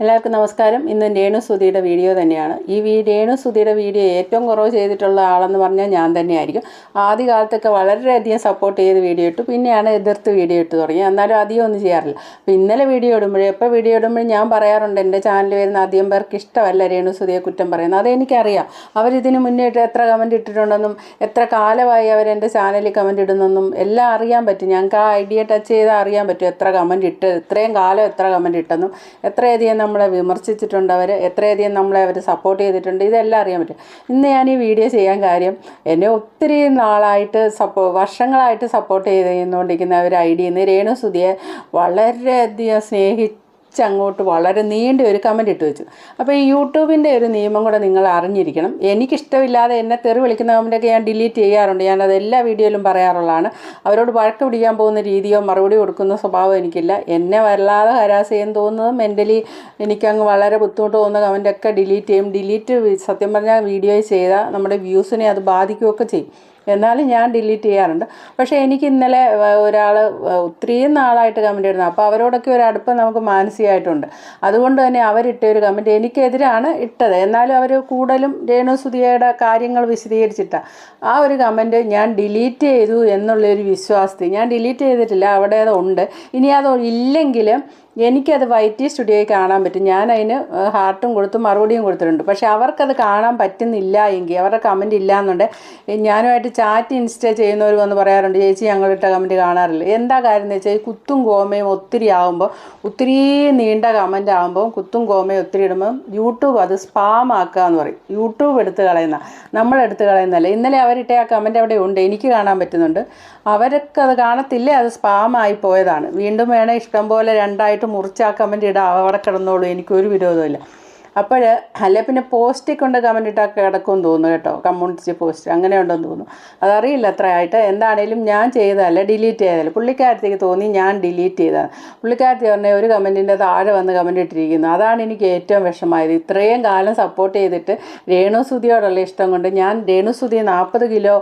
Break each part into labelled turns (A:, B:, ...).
A: എല്ലാവർക്കും നമസ്കാരം. ഇന്ന് രേണു സുധിയുടെ വീഡിയോ തന്നെയാണ്. ഈ വീ രേണു സുധിയുടെ വീഡിയോ ഏറ്റവും കുറവ് ചെയ്തിട്ടുള്ള ആളെന്ന് പറഞ്ഞാൽ ഞാൻ തന്നെയായിരിക്കും. ആദ്യ കാലത്തൊക്കെ വളരെയധികം സപ്പോർട്ട് ചെയ്ത് വീഡിയോ ഇട്ടു. പിന്നെയാണ് എതിർത്ത് വീഡിയോ ഇട്ട് തുടങ്ങി എന്നാലും അധികം ഒന്നും ചെയ്യാറില്ല. അപ്പോൾ ഇന്നലെ വീഡിയോ ഇടുമ്പോഴേ എപ്പോൾ വീഡിയോ ഇടുമ്പോഴും ഞാൻ പറയാറുണ്ട് എന്റെ ചാനൽ വരുന്ന അധികം പേർക്ക് ഇഷ്ടമല്ല രേണു സുധിയെ കുറ്റം പറയുന്നത്. അതെനിക്കറിയാം അവരിതിന് മുന്നേ എത്ര കമന്റ് ഇട്ടിട്ടുണ്ടെന്നും എത്ര കാലമായി അവരെന്റെ ചാനലിൽ കമന്റ് ഇടുന്നെന്നും എല്ലാം അറിയാൻ പറ്റും. ഞങ്ങൾക്ക് ആ ഐഡിയ ടച്ച് ചെയ്താൽ അറിയാൻ പറ്റും എത്ര കമന്റ് ഇട്ട് ഇത്രയും കാലം എത്ര കമന്റ് ഇട്ടെന്നും എത്രയധികം നമ്മളെ വിമർശിച്ചിട്ടുണ്ട് അവർ എത്രയധികം നമ്മളെ അവർ സപ്പോർട്ട് ചെയ്തിട്ടുണ്ട് ഇതെല്ലാം അറിയാൻ പറ്റും. ഇന്ന് ഞാൻ ഈ വീഡിയോ ചെയ്യാൻ കാര്യം എന്നെ ഒത്തിരി നാളായിട്ട് സപ്പോ വർഷങ്ങളായിട്ട് സപ്പോർട്ട് ചെയ്തുകൊണ്ടിരിക്കുന്ന ഒരു ഐഡിയ ഇന്ന് രേണു സുധിയെ വളരെയധികം സ്നേഹി അങ്ങോട്ട് വളരെ നീണ്ട ഒരു കമന്റ് ഇട്ട് വെച്ചു. അപ്പോൾ ഈ യൂട്യൂബിന്റെ ഒരു നിയമം കൂടെ നിങ്ങൾ അറിഞ്ഞിരിക്കണം. എനിക്കിഷ്ടമില്ലാതെ എന്നെ തെറി വിളിക്കുന്ന കമന്റൊക്കെ ഞാൻ ഡിലീറ്റ് ചെയ്യാറുണ്ട്. ഞാനത് എല്ലാ വീഡിയോയിലും പറയാറുള്ളതാണ്. അവരോട് വഴക്ക് പിടിക്കാൻ പോകുന്ന രീതിയോ മറുപടി കൊടുക്കുന്ന സ്വഭാവം എനിക്കില്ല. എന്നെ വല്ലാതെ ഹരാസ് ചെയ്യാൻ തോന്നുന്നത് മെന്റലി എനിക്കങ്ങ് വളരെ ബുദ്ധിമുട്ട് തോന്നുന്ന കമന്റൊക്കെ ഡിലീറ്റ് ചെയ്യും. ഡിലീറ്റ് സത്യം പറഞ്ഞാൽ വീഡിയോ ചെയ്താൽ നമ്മുടെ വ്യൂസിനെ അത് ബാധിക്കുകയൊക്കെ ചെയ്യും. എന്നാലും ഞാൻ ഡിലീറ്റ് ചെയ്യാറുണ്ട്. പക്ഷേ എനിക്ക് ഇന്നലെ ഒരാൾ ഒത്തിരിയും നാളായിട്ട് കമന്റ് ഇടുന്നത് അപ്പോൾ അവരോടൊക്കെ ഒരു അടുപ്പം നമുക്ക് മാനസികമായിട്ടുണ്ട്. അതുകൊണ്ട് തന്നെ അവരിട്ട ഒരു കമന്റ് എനിക്കെതിരാണ് ഇട്ടത്. എന്നാലും അവർ കൂടുതലും രേണു സുധിയയുടെ കാര്യങ്ങൾ വിശദീകരിച്ചിട്ടാണ് ആ ഒരു കമന്റ് ഞാൻ ഡിലീറ്റ് ചെയ്തു എന്നുള്ളൊരു വിശ്വാസത്തിൽ ഞാൻ ഡിലീറ്റ് ചെയ്തിട്ടില്ല അവിടെ അത് ഉണ്ട് ഇനി അത് ഇല്ലെങ്കിലും എനിക്കത് വൈറ്റി സ്റ്റുഡിയോയിൽ കാണാൻ പറ്റും. ഞാൻ അതിന് ഹാർട്ടും കൊടുത്തു മറുപടിയും കൊടുത്തിട്ടുണ്ട്. പക്ഷേ അവർക്കത് കാണാൻ പറ്റുന്നില്ല എങ്കിൽ അവരുടെ കമന്റ് ഇല്ല എന്നുണ്ടെങ്കിൽ ഞാനുമായിട്ട് ചാറ്റ് ഇൻസ്റ്റ ചെയ്യുന്നവർ വന്ന് പറയാറുണ്ട് ചേച്ചി ഞങ്ങളിട്ട കമന്റ് കാണാറില്ല. എന്താ കാര്യം എന്ന് വെച്ചാൽ കുത്തും കോമയും ഒത്തിരി ആകുമ്പോൾ ഒത്തിരി നീണ്ട കമന്റ് ആകുമ്പോൾ കുത്തും കോമയും ഒത്തിരി ഇടുമ്പോൾ യൂട്യൂബ് അത് സ്പാം ആക്കുക എന്ന് പറയും. യൂട്യൂബ് എടുത്ത് കളയുന്ന നമ്മൾ എടുത്ത് കളയുന്നതല്ല. ഇന്നലെ അവരിട്ട ആ കമന്റ് അവിടെ ഉണ്ട് എനിക്ക് കാണാൻ പറ്റുന്നുണ്ട്. അവരൊക്കെ അത് കാണത്തില്ലേ അത് സ്പാം ആയി പോയതാണ്. വീണ്ടും വേണേൽ ഇഷ്ടം പോലെ രണ്ടായിട്ട് മുറിച്ച് ആ കമന്റ് ഇടാം അവിടെ കിടന്നോളൂ. എനിക്കൊരു വിരോധമില്ല അപ്പോൾ അല്ലെ പിന്നെ പോസ്റ്റിൽ കൊണ്ട് കമന്റ് ഇട്ടാൽ തോന്നുന്നു കേട്ടോ. കമ്മ്യൂണിറ്റി പോസ്റ്റ് അങ്ങനെ ഉണ്ടെന്ന് തോന്നുന്നു. അതറിയില്ല അത്ര ആയിട്ട്. എന്താണേലും ഞാൻ ചെയ്തതല്ല ഡിലീറ്റ് ചെയ്തതല്ല പുള്ളിക്കാരത്തേക്ക് തോന്നി ഞാൻ ഡിലീറ്റ് ചെയ്തതാണ്. പുള്ളിക്കാരത്തി പറഞ്ഞാൽ ഒരു കമന്റിന്റെ താഴെ വന്ന് കമന്റ് ഇട്ടിരിക്കുന്നു. അതാണ് എനിക്ക് ഏറ്റവും വിഷമമായത്. ഇത്രയും കാലം സപ്പോർട്ട് ചെയ്തിട്ട് രേണുസുതിയോടുള്ള ഇഷ്ടം കൊണ്ട് ഞാൻ രേണുസുതി നാൽപ്പത് കിലോ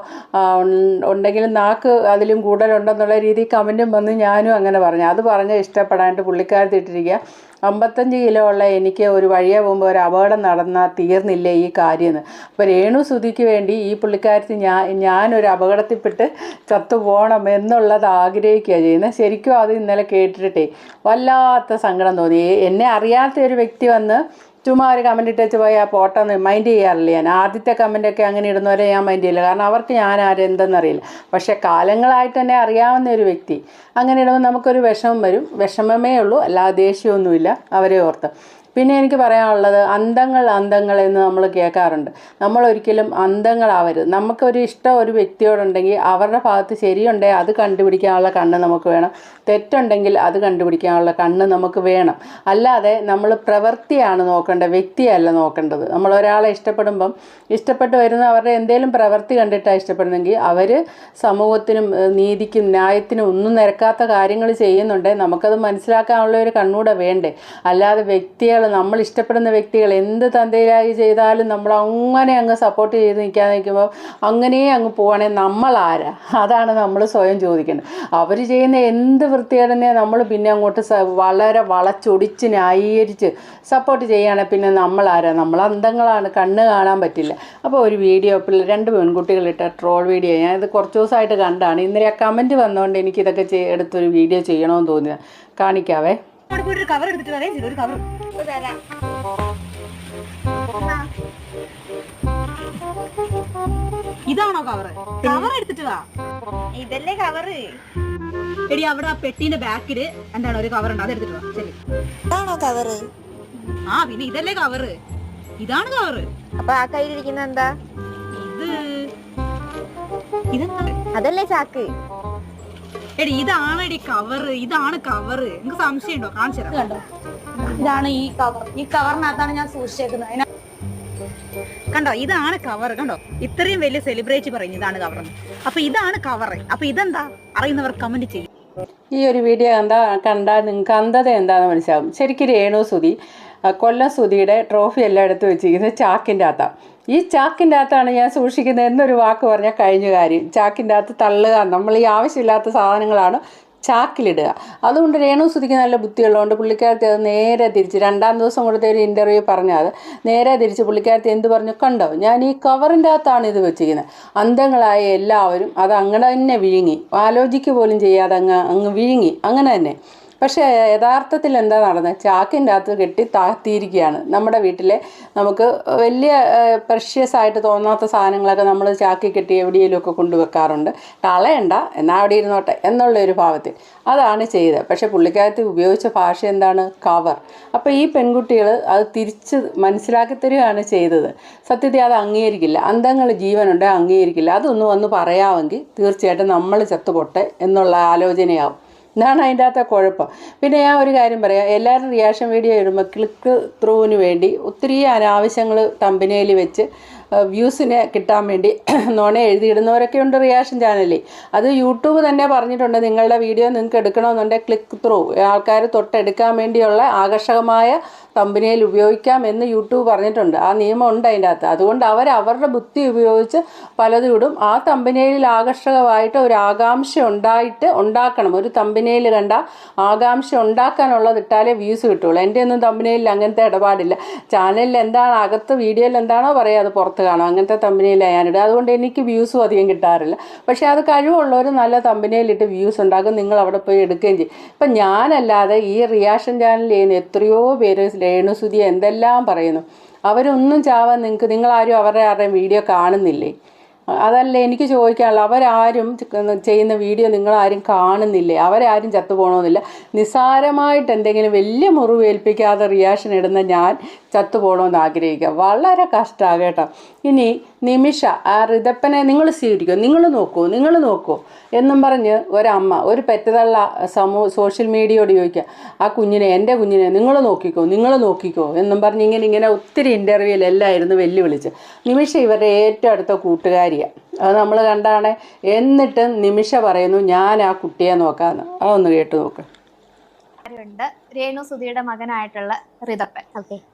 A: ഉണ്ടെങ്കിലും നാക്ക് അതിലും കൂടുതലുണ്ടെന്നുള്ള രീതിയിൽ കമന്റും വന്ന് ഞാനും അങ്ങനെ പറഞ്ഞു. അത് പറഞ്ഞ് ഇഷ്ടപ്പെടാനായിട്ട് പുള്ളിക്കാരത്തി ഇട്ടിരിക്കുക അമ്പത്തഞ്ച് കിലോ ഉള്ള എനിക്ക് ഒരു വഴിയെ പോകുമ്പോൾ ഒരു അപകടം നടന്നാൽ തീർന്നില്ലേ ഈ കാര്യമെന്ന് അപ്പോൾ രേണു സുധിക്ക് വേണ്ടി ഈ പുള്ളിക്കാരത്തി ഞാൻ ഞാനൊരു അപകടത്തിൽപ്പെട്ട് ചത്തു പോകണം എന്നുള്ളത് ആഗ്രഹിക്കുകയാണ് ചെയ്യുന്നത് ശരിക്കും അത് ഇന്നലെ കേട്ടിട്ടേ വല്ലാത്ത സങ്കടം തോന്നി. എന്നെ അറിയാത്ത ഒരു വ്യക്തി വന്ന് ചുമ്മാ ഒരു കമന്റ് ഇട്ടേച്ച് പോയി ആ പോട്ടെന്ന് മൈൻഡ് ചെയ്യാറില്ല ഞാൻ. ആദ്യത്തെ കമന്റൊക്കെ അങ്ങനെ ഇടുന്നവരെ ഞാൻ മൈൻഡ് ചെയ്യില്ല. കാരണം അവർക്ക് ഞാൻ ആരെന്തെന്നറിയില്ല പക്ഷേ കാലങ്ങളായിട്ട് തന്നെ അറിയാവുന്ന ഒരു വ്യക്തി. അങ്ങനെ ഇടുമ്പോൾ നമുക്കൊരു വിഷമം വരും. വിഷമമേ ഉള്ളൂ. അല്ലാതെ ദേഷ്യമൊന്നുമില്ല. അവരെ ഓർത്ത്. പിന്നെ എനിക്ക് പറയാനുള്ളത് അന്തങ്ങൾ അന്തങ്ങൾ എന്ന് നമ്മൾ കേൾക്കാറുണ്ട്. നമ്മൾ ഒരിക്കലും അന്തങ്ങളാവരുത്. നമുക്കൊരു ഇഷ്ടം ഒരു വ്യക്തിയോടുണ്ടെങ്കിൽ അവരുടെ ഭാഗത്ത് ശരിയുണ്ടെങ്കിൽ അത് കണ്ടുപിടിക്കാനുള്ള കണ്ണ് നമുക്ക് വേണം. തെറ്റുണ്ടെങ്കിൽ അത് കണ്ടുപിടിക്കാനുള്ള കണ്ണ് നമുക്ക് വേണം. അല്ലാതെ നമ്മൾ പ്രവൃത്തിയാണ് നോക്കേണ്ടത് വ്യക്തിയല്ല നോക്കേണ്ടത്. നമ്മൾ ഒരാളെ ഇഷ്ടപ്പെടുമ്പം ഇഷ്ടപ്പെട്ട് വരുന്ന അവരുടെ എന്തെങ്കിലും പ്രവൃത്തി കണ്ടിട്ടാണ് ഇഷ്ടപ്പെടുന്നെങ്കിൽ അവർ സമൂഹത്തിനും നീതിക്കും ന്യായത്തിനും ഒന്നും നിരക്കാത്ത കാര്യങ്ങൾ ചെയ്യുന്നുണ്ടെങ്കിൽ നമുക്കത് മനസ്സിലാക്കാനുള്ള ഒരു കണ്ണൂടെ വേണ്ടേ. അല്ലാതെ നമ്മൾ ഇഷ്ടപ്പെടുന്ന വ്യക്തികൾ എന്ത് തന്തയിലായി ചെയ്താലും നമ്മൾ അങ്ങനെ അങ്ങ് സപ്പോർട്ട് ചെയ്ത് നിൽക്കാൻ നിൽക്കുമ്പോൾ അങ്ങനെ അങ്ങ് പോവുകയാണെങ്കിൽ നമ്മൾ ആരാ? അതാണ് നമ്മൾ സ്വയം ചോദിക്കേണ്ടത് അവർ ചെയ്യുന്ന എന്ത് വൃത്തികേടനെ നമ്മൾ പിന്നെ അങ്ങോട്ട് വളരെ വളച്ചൊടിച്ച് ന്യായീകരിച്ച് സപ്പോർട്ട് ചെയ്യുകയാണെങ്കിൽ പിന്നെ നമ്മൾ ആരാ? നമ്മൾ അന്ധങ്ങളാണ് കണ്ണ് കാണാൻ പറ്റില്ല. അപ്പോൾ ഒരു വീഡിയോ പിള്ളേർ രണ്ട് പെൺകുട്ടികളിട്ട ട്രോൾ വീഡിയോ ഞാൻ ഇത് കുറച്ച് ദിവസമായിട്ട് കണ്ടാണ്. ഇന്നലെ ആ കമന്റ് വന്നുകൊണ്ട് എനിക്കിതൊക്കെ എടുത്തൊരു വീഡിയോ ചെയ്യണമെന്ന് തോന്നിയത്. കാണിക്കാവേ.
B: കവർ എടുത്തിട്ട് ഒരു കവർ ഇതാണോ കവറ് കവർ എടുത്തിട്ട് വാ
C: ഇതല്ലേ കവറ്
B: എടി അവിടെ ആ പെട്ടിന്റെ ബാക്കിൽ എന്താണ് ഒരു കവർ ഉണ്ട്? അത് എടുത്തിട്ട് വാ ശരി.
C: ഇതാണോ കവറ്
B: ആ പിന്നെ ഇതല്ലേ കവറ് ഇതാണ് കവറ്
C: അപ്പൊ ആ കയ്യിലിരിക്കുന്ന എന്താ?
B: ഇത്.
C: അതല്ലേ ചാക്ക്.
B: എടി ഇതാണ് എടി കവറ് ഇതാണ് കവറ് നിങ്ങക്ക് സംശയം ഉണ്ടോ കാണിച്ചു തരാം.
D: കണ്ടോ? ഇതാണ് ഈ കവർ ഈ കവറിനകത്താണ് ഞാൻ സൂക്ഷിച്ചേക്കുന്നത്. അതിന-
B: കണ്ടോ ഇതാണ് കവർ കണ്ടോ ഇത്രയും വലിയ സെലിബ്രേറ്റ് പറയുന്നു ഇതാണ് കവർ അപ്പൊ ഇതാണ് കവർ അപ്പൊ ഇതെന്താ? അറിയുന്നവർ കമന്റ് ചെയ്യും.
A: ഈ ഒരു വീഡിയോ എന്താ കണ്ടാൽ നിങ്ങൾക്ക് അന്ധത എന്താണെന്ന് മനസ്സിലാവും. ശരിക്കും രേണു സുതി കൊല്ലം സുതിയുടെ ട്രോഫി എല്ലാം എടുത്തു വെച്ചിരിക്കുന്നത് ചാക്കിന്റെ അകത്താണ് ഈ ചാക്കിന്റെ അകത്താണ് ഞാൻ സൂക്ഷിക്കുന്നത് എന്നൊരു വാക്ക് പറഞ്ഞാൽ കഴിഞ്ഞ കാര്യം. ചാക്കിന്റെ അകത്ത് തള്ളുക നമ്മൾ ഈ ആവശ്യമില്ലാത്ത സാധനങ്ങളാണ് ചാക്കിലിടുക. അതുകൊണ്ട് രേണു സ്തുതിക്ക് നല്ല ബുദ്ധിയുള്ളതുകൊണ്ട് പുള്ളിക്കാരത്തി അത് നേരെ തിരിച്ച് രണ്ടാം ദിവസം കൊടുത്ത ഒരു ഇന്റർവ്യൂ പറഞ്ഞത് നേരെ തിരിച്ച് പുള്ളിക്കാരത്തി എന്ത് പറഞ്ഞു? കണ്ടോ? ഞാൻ ഈ കവറിന്റെ അകത്താണ് ഇത് വെച്ചിരിക്കുന്നത്. അന്ധങ്ങളായ എല്ലാവരും അത് അങ്ങനെ തന്നെ വിഴുങ്ങി. ആലോചിക്കുക പോലും ചെയ്യാതെ അങ്ങ് അങ്ങ് വിഴുങ്ങി. അങ്ങനെ തന്നെ. പക്ഷേ യഥാർത്ഥത്തിൽ എന്താ നടന്നത് ചാക്കിന്റെ അകത്ത് കെട്ടി താഴ്ത്തിയിരിക്കുകയാണ്. നമ്മുടെ വീട്ടിലെ നമുക്ക് വലിയ പ്രഷ്യസ് ആയിട്ട് തോന്നാത്ത സാധനങ്ങളൊക്കെ നമ്മൾ ചാക്കി കെട്ടി എവിടെയെങ്കിലുമൊക്കെ കൊണ്ടുവെക്കാറുണ്ട്. കളയണ്ട എന്നാൽ അവിടെ ഇരുന്നോട്ടെ എന്നുള്ള ഒരു ഭാവത്തിൽ. അതാണ് ചെയ്തത്. പക്ഷേ പുള്ളിക്കാരത്തി ഉപയോഗിച്ച ഭാഷ എന്താണ്? കവർ. അപ്പോൾ ഈ പെൺകുട്ടികൾ അത് തിരിച്ച് മനസ്സിലാക്കി തരികയാണ് ചെയ്തത്. സത്യത്തിൽ അത് അംഗീകരിക്കില്ല. അന്തങ്ങൾ ജീവനുണ്ട് അംഗീകരിക്കില്ല. അതൊന്നും വന്ന് പറയാമെങ്കിൽ തീർച്ചയായിട്ടും നമ്മൾ ചത്തുപൊട്ടെ എന്നുള്ള ആലോചനയാവും. ഇതാണ് അതിന്റെ അകത്തെ കുഴപ്പം. പിന്നെ ഞാൻ ഒരു കാര്യം പറയാം. എല്ലാവരും റിയാക്ഷൻ വീഡിയോ ഇടുമ്പോൾ ക്ലിക്ക് ത്രൂവിന് വേണ്ടി ഒത്തിരി അനാവശ്യങ്ങൾ തമ്പനയിൽ വെച്ച് വ്യൂസിനെ കിട്ടാൻ വേണ്ടി നോണ എഴുതിയിടുന്നവരൊക്കെ ഉണ്ട് റിയാക്ഷൻ ചാനലിൽ അത് യൂട്യൂബ് തന്നെ പറഞ്ഞിട്ടുണ്ട്. നിങ്ങളുടെ വീഡിയോ നിങ്ങൾക്ക് എടുക്കണമെന്നുണ്ടെങ്കിൽ ക്ലിക്ക് ത്രൂ ആൾക്കാർ തൊട്ടെടുക്കാൻ വേണ്ടിയുള്ള ആകർഷകമായ തമ്പനയിൽ ഉപയോഗിക്കാം എന്ന് യൂട്യൂബ് പറഞ്ഞിട്ടുണ്ട്. ആ നിയമം ഉണ്ട് അതിന്റെ അകത്ത് അതുകൊണ്ട് അവർ അവരുടെ ബുദ്ധി ഉപയോഗിച്ച് പലതും ഇടും. ആ തമ്പനയിൽ ആകർഷകമായിട്ട് ഒരു ആകാംക്ഷ ഉണ്ടായിട്ട് ഉണ്ടാക്കണം. ഒരു തമ്പനയിൽ കണ്ട ആകാംക്ഷ ഉണ്ടാക്കാനുള്ളത് ഇട്ടാലേ വ്യൂസ് കിട്ടുള്ളൂ. എന്റെ ഒന്നും തമ്പനയിൽ അങ്ങനത്തെ ഇടപാടില്ല. ചാനലിൽ എന്താണ് അകത്ത് വീഡിയോയിൽ എന്താണോ പറയുക അത് പുറത്ത് കാണും. അങ്ങനത്തെ തമ്പനയിലാണ് ഞാനിടുക അതുകൊണ്ട് എനിക്ക് വ്യൂസും അധികം കിട്ടാറില്ല. പക്ഷേ അത് കഴിവുള്ളവർ നല്ല തമ്പനയിലിട്ട് വ്യൂസ് ഉണ്ടാക്കും. നിങ്ങൾ അവിടെ പോയി എടുക്കുകയും ചെയ്യും. ഇപ്പം ഞാനല്ലാതെ ഈ റിയാക്ഷൻ ചാനൽ ചെയ്യുന്ന എത്രയോ പേര് രേണുസുതി എന്തെല്ലാം പറയുന്നു? അവരൊന്നും ചാവാൻ നിങ്ങൾക്ക് നിങ്ങളാരും അവരുടെ ആരുടെയും വീഡിയോ കാണുന്നില്ലേ? അതല്ല എനിക്ക് ചോദിക്കാനുള്ള അവരാരും ചെയ്യുന്ന വീഡിയോ നിങ്ങളാരും കാണുന്നില്ലേ? അവരാരും ചത്തുപോകണമെന്നില്ല നിസ്സാരമായിട്ട് എന്തെങ്കിലും വലിയ മുറിവേൽപ്പിക്കാതെ റിയാക്ഷൻ ഇടുന്ന ഞാൻ ചത്തുപോകണമെന്ന് ആഗ്രഹിക്കുക. വളരെ കഷ്ടമാണ് കേട്ടോ. ഇനി നിമിഷ ആ റിതപ്പനെ നിങ്ങൾ സ്വീകരിക്കൂ നിങ്ങൾ നോക്കൂ നിങ്ങൾ നോക്കൂ എന്നും പറഞ്ഞ് ഒരമ്മ ഒരു പെറ്റതള്ള സമൂഹ സോഷ്യൽ മീഡിയയോട് ചോദിക്കുക ആ കുഞ്ഞിനെ എന്റെ കുഞ്ഞിനെ നിങ്ങൾ നോക്കിക്കോ നിങ്ങൾ നോക്കിക്കോ എന്നും പറഞ്ഞ് ഇങ്ങനെ ഇങ്ങനെ ഒത്തിരി ഇന്റർവ്യൂവിലെല്ലായിരുന്നു വെല്ലുവിളിച്ച്. നിമിഷ ഇവരുടെ ഏറ്റവും അടുത്ത കൂട്ടുകാരിയാണ് അത് നമ്മൾ കണ്ടാണ് എന്നിട്ട് നിമിഷ പറയുന്നു ഞാൻ ആ കുട്ടിയെ നോക്കാമെന്ന് അതൊന്ന് കേട്ട് നോക്ക്.
E: ഉണ്ട്. രേണു സുധിയുടെ മകനായിട്ടുള്ള ഋതപ്പൻ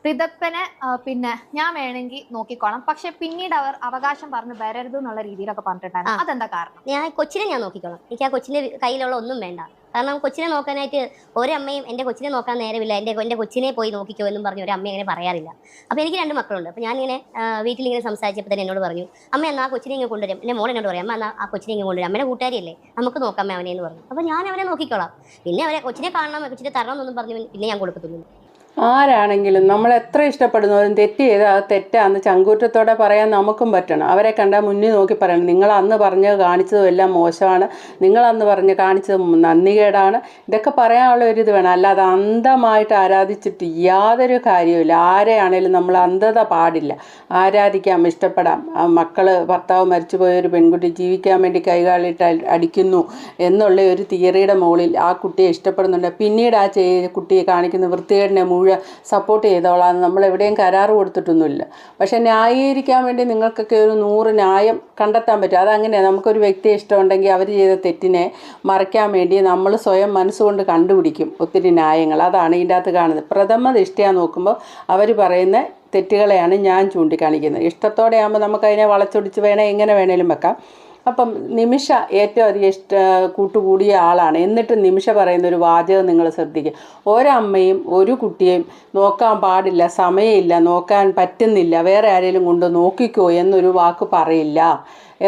E: റിതപ്പനെ പിന്നെ ഞാൻ വേണമെങ്കിൽ നോക്കിക്കോളാം. പക്ഷെ പിന്നീട് അവർ അവകാശം പറഞ്ഞു വരരുത് എന്നുള്ള രീതിയിലൊക്കെ പറഞ്ഞിട്ടുണ്ടായിരുന്നു. അതെന്താ കാരണം?
F: ഞാൻ കൊച്ചിനെ ഞാൻ നോക്കിക്കോളാം. എനിക്ക് ആ കൊച്ചിന്റെ കയ്യിലുള്ള ഒന്നും വേണ്ട. കാരണം കൊച്ചിനെ നോക്കാനായിട്ട് ഒരമ്മയും എന്റെ കൊച്ചിനെ നോക്കാൻ നേരമില്ല. എന്റെ എന്റെ കൊച്ചിനെ പോയി നോക്കിക്കോ എന്നും പറഞ്ഞു ഒരു അമ്മ അങ്ങനെ പറയാറില്ല. അപ്പോൾ എനിക്ക് രണ്ട് മക്കളുണ്ട്. അപ്പോൾ ഞാനിങ്ങനെ വീട്ടിലിങ്ങനെ സംസാരിച്ചപ്പോൾ തന്നെ എന്നോട് പറഞ്ഞു അമ്മ എന്നാൽ ആ കൊച്ചിനെ ഇങ്ങനെ കൊണ്ടുവരും. എന്റെ മോൾ എന്നോട് പറയും അമ്മ എന്നാൽ ആ കൊച്ചിനെ ഇങ്ങനെ കൊണ്ടുവരും. അമ്മയുടെ കൂട്ടുകാരിയല്ലേ. നമുക്ക് നോക്കാം അവനെ എന്ന് പറഞ്ഞു. അപ്പോൾ ഞാൻ അവനെ നോക്കിക്കോളാം. പിന്നെ അവരെ കൊച്ചിനെ കാണണം കൊച്ചിനെ തരണം എന്നൊന്നും പറഞ്ഞു പിന്നെ ഞാൻ കൊടുക്കത്തുള്ളൂ
A: ആരാണെങ്കിലും നമ്മൾ എത്ര ഇഷ്ടപ്പെടുന്നവരും തെറ്റ് ചെയ്ത് അത് തെറ്റാന്ന് ചങ്കൂറ്റത്തോടെ പറയാൻ നമുക്കും പറ്റണം. അവരെ കണ്ടാൽ മുന്നിൽ നോക്കി പറയണം. നിങ്ങൾ അന്ന് പറഞ്ഞ് കാണിച്ചതും എല്ലാം മോശമാണ്. നിങ്ങൾ അന്ന് പറഞ്ഞ് കാണിച്ചത് നന്ദികേടാണ് ഇതൊക്കെ പറയാനുള്ള ഒരു ഇത് വേണം. അല്ലാതെ അന്ധമായിട്ട് ആരാധിച്ചിട്ട് യാതൊരു കാര്യവുമില്ല ആരെയാണേലും നമ്മൾ അന്ധത പാടില്ല. ആരാധിക്കാം ഇഷ്ടപ്പെടാം. മക്കൾ ഭർത്താവ് മരിച്ചുപോയ ഒരു പെൺകുട്ടി ജീവിക്കാൻ വേണ്ടി കൈകാലിട്ട് അടിക്കുന്നു എന്നുള്ള ഒരു തിയറിയുടെ മുകളിൽ ആ കുട്ടിയെ ഇഷ്ടപ്പെടുന്നുണ്ട്. പിന്നീട് ആ കുട്ടിയെ കാണിക്കുന്ന വൃത്തികേടിനെ മുഴുവൻ സപ്പോർട്ട് ചെയ്തോളാം നമ്മൾ എവിടെയും കരാർ കൊടുത്തിട്ടൊന്നുമില്ല. പക്ഷേ ന്യായീകരിക്കാൻ വേണ്ടി നിങ്ങൾക്കൊക്കെ ഒരു നൂറ് ന്യായം കണ്ടെത്താൻ പറ്റും. അതങ്ങനെയാണ് നമുക്കൊരു വ്യക്തിയെ ഇഷ്ടമുണ്ടെങ്കിൽ അവർ ചെയ്ത തെറ്റിനെ മറയ്ക്കാൻ വേണ്ടി നമ്മൾ സ്വയം മനസ്സുകൊണ്ട് കണ്ടുപിടിക്കും ഒത്തിരി ന്യായങ്ങൾ. അതാണ് ഇതിന്റെ അകത്ത് കാണുന്നത്. പ്രഥമ ദൃഷ്ടിയാ നോക്കുമ്പോൾ അവർ പറയുന്ന തെറ്റുകളെയാണ് ഞാൻ ചൂണ്ടിക്കാണിക്കുന്നത്. ഇഷ്ടത്തോടെ ആകുമ്പോൾ നമുക്കതിനെ വളച്ചൊടിച്ച് വേണേൽ എങ്ങനെ വേണേലും വെക്കാം. അപ്പം നിമിഷ ഏറ്റവും അധികം ഇഷ്ട കൂട്ടുകൂടിയ ആളാണ്. എന്നിട്ട് നിമിഷ പറയുന്ന ഒരു വാചകം നിങ്ങൾ ശ്രദ്ധിക്കുക ഒരമ്മയും ഒരു കുട്ടിയെയും നോക്കാൻ പാടില്ല സമയമില്ല നോക്കാൻ പറ്റുന്നില്ല വേറെ ആരെങ്കിലും കൊണ്ട് നോക്കിക്കോ എന്നൊരു വാക്ക് പറയില്ല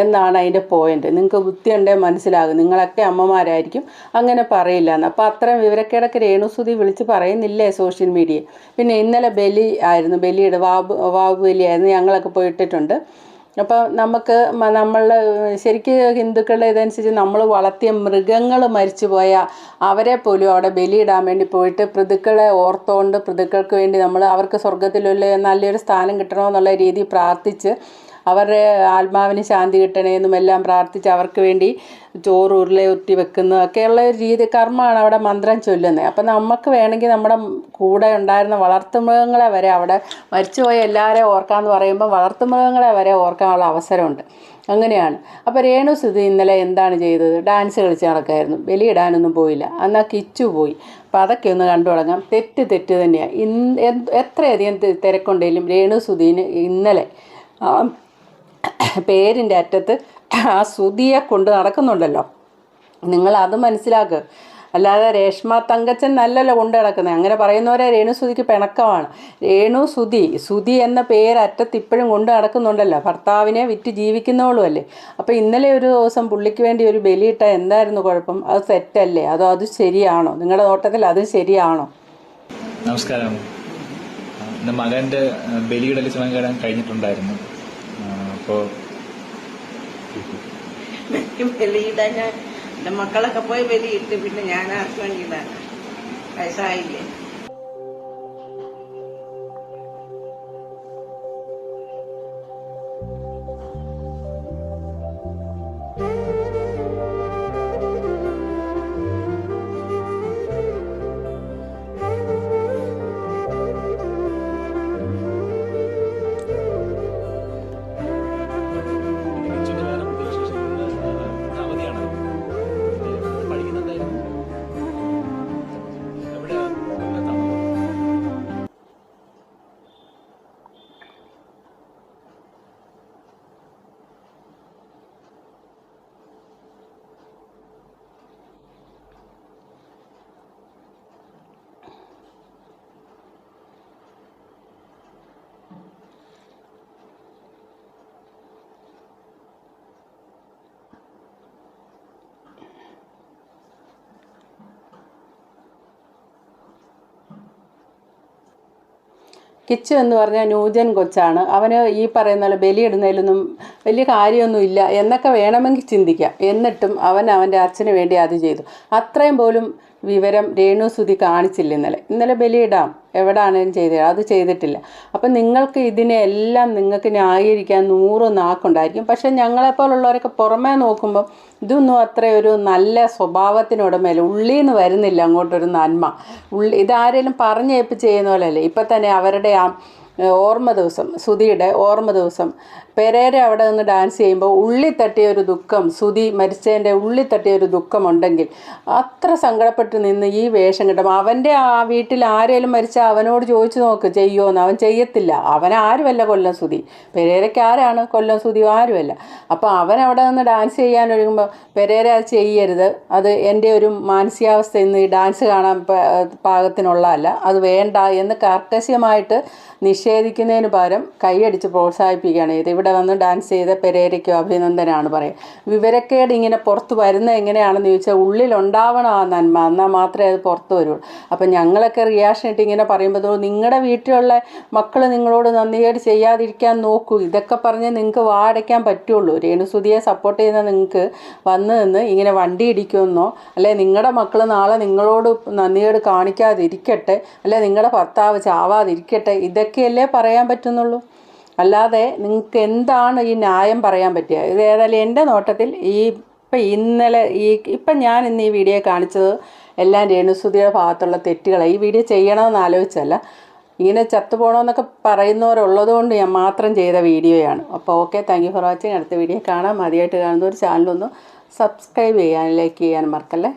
A: എന്നാണ് അതിന്റെ പോയിന്റ് നിങ്ങൾക്ക് ബുദ്ധി ഉണ്ടേ മനസ്സിലാകും. നിങ്ങളൊക്കെ അമ്മമാരായിരിക്കും അങ്ങനെ പറയില്ല എന്ന്. അപ്പോൾ അത്രയും വിവരക്കേടൊക്കെ രേണുസുതി വിളിച്ച് പറയുന്നില്ലേ സോഷ്യൽ മീഡിയ പിന്നെ ഇന്നലെ ബലി ആയിരുന്നു ബലിയുടെ വാബു വാബു ബലിയായിരുന്നു ഞങ്ങളൊക്കെ പോയിട്ടിട്ടുണ്ട്. അപ്പോൾ നമുക്ക് നമ്മൾ ശരിക്ക് ഹിന്ദുക്കളുടെ ഇതനുസരിച്ച് നമ്മൾ വളർത്തിയ മൃഗങ്ങൾ മരിച്ചു പോയ അവരെ പോലും അവിടെ ബലിയിടാൻ വേണ്ടി പോയിട്ട് പിതൃക്കളെ ഓർത്തുകൊണ്ട് പിതൃക്കൾക്ക് വേണ്ടി നമ്മൾ അവർക്ക് സ്വർഗത്തിലുള്ള നല്ലൊരു സ്ഥാനം കിട്ടണമെന്നുള്ള രീതി പ്രാർത്ഥിച്ച് അവരുടെ ആത്മാവിന് ശാന്തി കിട്ടണേ എന്നും എല്ലാം പ്രാർത്ഥിച്ച് അവർക്ക് വേണ്ടി ചോറ് ഉരുളെ ഉറ്റി വെക്കുന്നതൊക്കെയുള്ള ഒരു രീതി കർമ്മമാണ് അവിടെ മന്ത്രം ചൊല്ലുന്നത്. അപ്പം നമുക്ക് വേണമെങ്കിൽ നമ്മുടെ കൂടെ ഉണ്ടായിരുന്ന വളർത്തുമൃഗങ്ങളെ വരെ അവിടെ മരിച്ചുപോയ എല്ലാവരെയും ഓർക്കാന്ന് പറയുമ്പോൾ വളർത്തുമൃഗങ്ങളെ വരെ ഓർക്കാനുള്ള അവസരമുണ്ട്. അങ്ങനെയാണ്. അപ്പോൾ രേണു സുധി ഇന്നലെ എന്താണ് ചെയ്തത്? ഡാൻസ് കളിച്ച് നടക്കായിരുന്നു. ബലിയിടാനൊന്നും പോയില്ല. എന്നാൽ കിച്ചു പോയി. അപ്പോൾ അതൊക്കെ ഒന്ന് കണ്ടു തുടങ്ങാം. തെറ്റ് തെറ്റ് തന്നെയാണ് ഇന്ന് എത്രയധികം തിരക്കുണ്ടെങ്കിലും രേണു സുധീന് ഇന്നലെ പേരിന്റെ അറ്റത്ത് ആ സുതിയെ കൊണ്ട് നടക്കുന്നുണ്ടല്ലോ. നിങ്ങൾ അത് മനസ്സിലാക്കുക അല്ലാതെ രേഷ്മ തങ്കച്ചൻ നല്ലല്ലോ കൊണ്ട് കിടക്കുന്നത് അങ്ങനെ പറയുന്നവരെ രേണു സുതിക്ക് പിണക്കമാണ്. രേണു സുതി സുതി എന്ന പേര് അറ്റത്ത് ഇപ്പോഴും കൊണ്ട് നടക്കുന്നുണ്ടല്ലോ. ഭർത്താവിനെ വിറ്റ് ജീവിക്കുന്നവളും അല്ലേ? അപ്പോൾ ഇന്നലെ ഒരു ദിവസം പുള്ളിക്ക് വേണ്ടി ഒരു ബലിയിട്ട എന്തായിരുന്നു കുഴപ്പം? അത് തെറ്റല്ലേ? അതോ അത് ശരിയാണോ? നിങ്ങളുടെ നോട്ടത്തിൽ അത് ശരിയാണോ?
G: നമസ്കാരം. മകന്റെ ബലിയിടൽ ചുമകേടാൻ കഴിഞ്ഞിട്ടുണ്ടായിരുന്നു.
H: എനിക്ക് ബലിയിടാൻ ഞാൻ മക്കളൊക്കെ പോയി ബലിയിട്ട് പിന്നെ ഞാൻ ആർക്ക് വേണ്ടിയിടാൻ വയസ്സായില്ലേ
A: കിച്ചു എന്ന് പറഞ്ഞാൽ ന്യൂജൻ കൊച്ചാണ്. അവന് ഈ പറയുന്ന പോലെ ബലിയിടുന്നതിലൊന്നും വലിയ കാര്യമൊന്നുമില്ല. എന്നൊക്കെ വേണമെങ്കിൽ ചിന്തിക്കാം. എന്നിട്ടും അവൻ അവന്റെ അച്ഛന് വേണ്ടി അത് ചെയ്തു. അത്രയും പോലും വിവരം രേണു സുധി കാണിച്ചില്ല ഇന്നലെ. ഇന്നലെ ബലിയിടാം. എവിടാണേലും ചെയ്തത് അത് ചെയ്തിട്ടില്ല. അപ്പം നിങ്ങൾക്ക് ഇതിനെ എല്ലാം നിങ്ങൾക്ക് ന്യായീകരിക്കാൻ നൂറ് നാക്കുണ്ടായിരിക്കും. പക്ഷേ ഞങ്ങളെപ്പോലുള്ളവരൊക്കെ പുറമേ നോക്കുമ്പം ഇതൊന്നും അത്ര ഒരു നല്ല സ്വഭാവത്തിനുടമയില്ല ഉള്ളിൽ നിന്ന് വരുന്നില്ല അങ്ങോട്ടൊരു നന്മ. ഉള്ളി ഇതാരേലും പറഞ്ഞേൽപ്പിച്ച് ചെയ്യുന്ന പോലെയല്ലേ? ഇപ്പം തന്നെ അവരുടെ ആ ഓർമ്മ ദിവസം സുധിയുടെ ഓർമ്മ ദിവസം പെരേര അവിടെ നിന്ന് ഡാൻസ് ചെയ്യുമ്പോൾ ഉള്ളി തട്ടിയ ഒരു ദുഃഖം സുധി മരിച്ചതിന്റെ ഉള്ളി തട്ടിയ ഒരു ദുഃഖമുണ്ടെങ്കിൽ അത്ര സങ്കടപ്പെട്ട് നിന്ന് ഈ വേഷം കിട്ടും. അവന്റെ ആ വീട്ടിൽ ആരെങ്കിലും മരിച്ചാൽ അവനോട് ചോദിച്ചു നോക്ക് ചെയ്യുമോന്ന് അവൻ ചെയ്യത്തില്ല. അവൻ ആരുമല്ല കൊല്ലം സുധി. പെരേരയ്ക്ക് ആരാണ് കൊല്ലം സുധി? ആരുമല്ല. അപ്പോൾ അവൻ അവിടെ നിന്ന് ഡാൻസ് ചെയ്യാൻ ഒരുങ്ങുമ്പോൾ പെരേര അത് ചെയ്യരുത്. അത് എന്റെ ഒരു മാനസികാവസ്ഥ ഇന്ന് ഈ ഡാൻസ് കാണാൻ പാകത്തിനുള്ളതല്ല. അത് വേണ്ട എന്ന് കർക്കശ്യമായിട്ട് നിഷേധിക്കുന്നതിന് പകരം കൈയടിച്ച് പ്രോത്സാഹിപ്പിക്കുകയാണ് ചെയ്തത്. ഇവിടെ വന്ന് ഡാൻസ് ചെയ്ത പെരേരയ്ക്കോ അഭിനന്ദനാണ് പറയുക വിവരക്കേട് ഇങ്ങനെ പുറത്ത് വരുന്നത് എങ്ങനെയാണെന്ന് ചോദിച്ചാൽ ഉള്ളിലുണ്ടാവണം ആ നന്മ. എന്നാൽ മാത്രമേ അത് പുറത്ത് വരുള്ളൂ. അപ്പം ഞങ്ങളൊക്കെ റിയാക്ഷൻ ഇട്ട് ഇങ്ങനെ പറയുമ്പോൾ നിങ്ങളുടെ വീട്ടിലുള്ള മക്കൾ നിങ്ങളോട് നന്ദികേട് ചെയ്യാതിരിക്കാൻ നോക്കൂ. ഇതൊക്കെ പറഞ്ഞ് നിങ്ങൾക്ക് വാടയ്ക്കാൻ പറ്റുള്ളൂ. രേണുസുതിയെ സപ്പോർട്ട് ചെയ്യുന്ന നിങ്ങൾക്ക് വന്ന് നിന്ന് ഇങ്ങനെ വണ്ടി ഇടിക്കുമെന്നോ അല്ലെ നിങ്ങളുടെ മക്കൾ നാളെ നിങ്ങളോട് നന്ദികേട് കാണിക്കാതിരിക്കട്ടെ അല്ലെ നിങ്ങളുടെ ഭർത്താവ് ചാവാതിരിക്കട്ടെ ഇതൊക്കെയല്ലേ പറയാൻ പറ്റുന്നുള്ളൂ? അല്ലാതെ നിങ്ങൾക്ക് എന്താണ് ഈ ന്യായം പറയാൻ പറ്റുക ഇത് ഏതായാലും എന്റെ നോട്ടത്തിൽ ഈ ഇപ്പം ഇന്നലെ ഈ ഇപ്പം ഞാൻ ഇന്ന് ഈ വീഡിയോ കാണിച്ചത് എല്ലാം രേണുസുതിയുടെ ഭാഗത്തുള്ള തെറ്റുകളാണ് ഈ വീഡിയോ ചെയ്യണമെന്ന് ആലോചിച്ചല്ല ഇങ്ങനെ ചത്തുപോകണമെന്നൊക്കെ പറയുന്നവരുള്ളത് കൊണ്ട് ഞാൻ മാത്രം ചെയ്ത വീഡിയോയാണ്. അപ്പോൾ okay thank you for watching അടുത്ത വീഡിയോ കാണാം. മതിയായിട്ട് കാണുന്ന ഒരു ചാനലൊന്ന് സബ്സ്ക്രൈബ് ചെയ്യാൻ ലൈക്ക് ചെയ്യാൻ മറക്കല്ലേ?